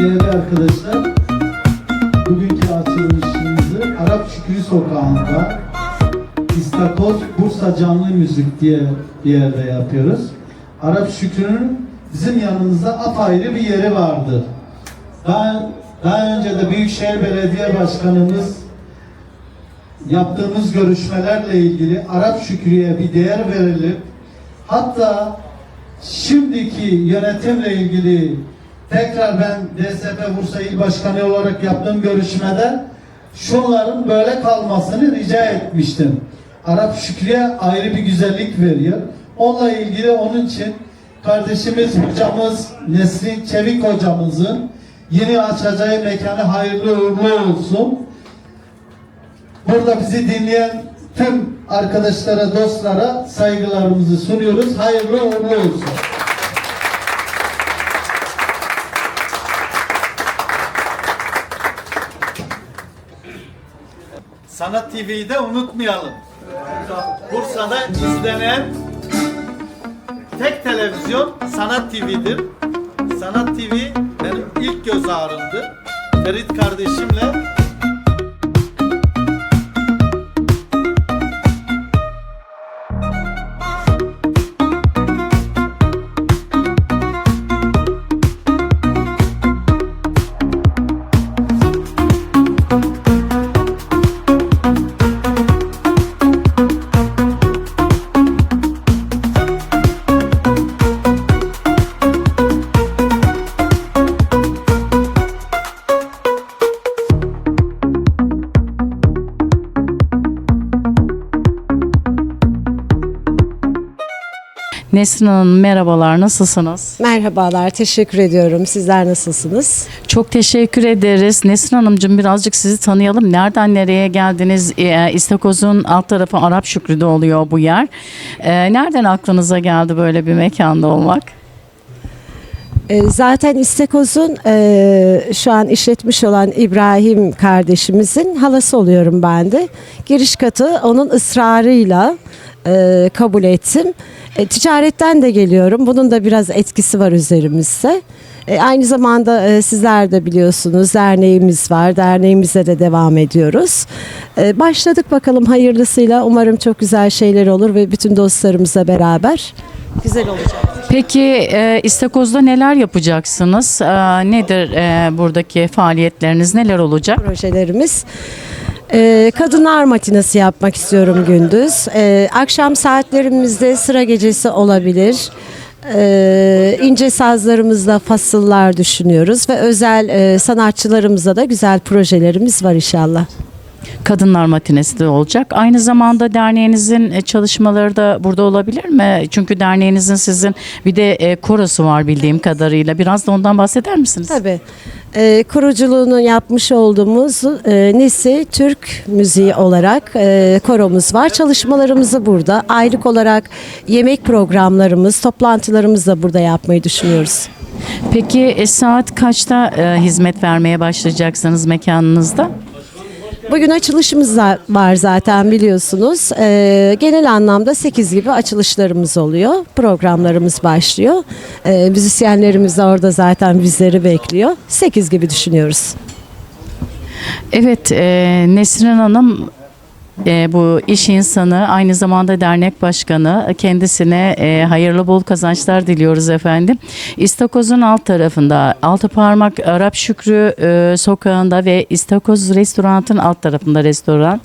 değerli arkadaşlar, bugünkü açılışımızı Arap Şükrü Sokağı'nda İstakoz Bursa Canlı Müzik diye bir yerde yapıyoruz. Arap Şükrü'nün bizim yanımızda apayrı bir yeri vardır. Daha, daha önce de Büyükşehir Belediye Başkanımız yaptığımız görüşmelerle ilgili Arap Şükrü'ye bir değer verilip hatta şimdiki yönetimle ilgili tekrar ben DSP Bursa İl Başkanı olarak yaptığım görüşmede şunların böyle kalmasını rica etmiştim. Arap Şükrü'ye ayrı bir güzellik veriyor. Onunla ilgili onun için kardeşimiz hocamız Nesrin Çevik hocamızın yeni açacağı mekanı hayırlı uğurlu olsun. Burada bizi dinleyen tüm arkadaşlara, dostlara saygılarımızı sunuyoruz. Hayırlı uğurlu olsun. Sanat TV'yi de unutmayalım. Bursa'da izlenen tek televizyon Sanat TV'dir. Sanat TV benim ilk göz ağrımdı. Ferit kardeşimle Nesrin Hanım merhabalar nasılsınız? Merhabalar, teşekkür ediyorum. Sizler nasılsınız? Çok teşekkür ederiz. Nesrin Hanımcığım birazcık sizi tanıyalım. Nereden nereye geldiniz? Ee, İstakoz'un alt tarafı Arap Şükrü'de oluyor bu yer. Ee, nereden aklınıza geldi böyle bir mekanda olmak? Ee, zaten İstekoz'un e, şu an işletmiş olan İbrahim kardeşimizin halası oluyorum ben de. Giriş katı onun ısrarıyla e, kabul ettim. E, ticaretten de geliyorum. Bunun da biraz etkisi var üzerimizde. E, aynı zamanda e, sizler de biliyorsunuz derneğimiz var. Derneğimize de devam ediyoruz. E, başladık bakalım hayırlısıyla. Umarım çok güzel şeyler olur ve bütün dostlarımızla beraber güzel olacak. Peki e, İstakoz'da neler yapacaksınız? Ee, nedir e, buradaki faaliyetleriniz? Neler olacak? projelerimiz. Ee, kadınlar matinesi yapmak istiyorum gündüz. Ee, akşam saatlerimizde sıra gecesi olabilir. Ee, ince sazlarımızda fasıllar düşünüyoruz ve özel e, sanatçılarımızla da güzel projelerimiz var inşallah. Kadınlar matinesi de olacak. Aynı zamanda derneğinizin e, çalışmaları da burada olabilir mi? Çünkü derneğinizin sizin bir de e, korosu var bildiğim kadarıyla. Biraz da ondan bahseder misiniz? Tabii. Ee, kuruculuğunu yapmış olduğumuz e, Nesi Türk müziği olarak e, koromuz var. Çalışmalarımızı burada. Aylık olarak yemek programlarımız, toplantılarımızı da burada yapmayı düşünüyoruz. Peki e, saat kaçta e, hizmet vermeye başlayacaksınız mekanınızda? Bugün açılışımız var zaten biliyorsunuz. Ee, genel anlamda 8 gibi açılışlarımız oluyor. Programlarımız başlıyor. Ee, müzisyenlerimiz de orada zaten bizleri bekliyor. 8 gibi düşünüyoruz. Evet, e, Nesrin Hanım e, bu iş insanı, aynı zamanda dernek başkanı. Kendisine e, hayırlı bol kazançlar diliyoruz efendim. İstakoz'un alt tarafında, Altı Parmak Arap Şükrü e, sokağında ve İstakoz restoranın alt tarafında restoran.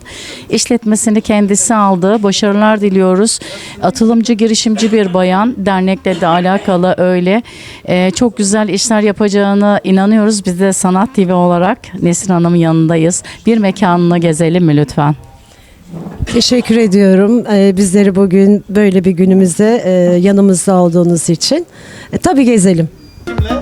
İşletmesini kendisi aldı. Başarılar diliyoruz. Atılımcı, girişimci bir bayan. Dernekle de alakalı öyle. E, çok güzel işler yapacağına inanıyoruz. Biz de Sanat TV olarak Nesrin Hanım'ın yanındayız. Bir mekanını gezelim mi lütfen? Teşekkür ediyorum. Ee, bizleri bugün böyle bir günümüzde e, yanımızda olduğunuz için. E, tabii gezelim. Kimle?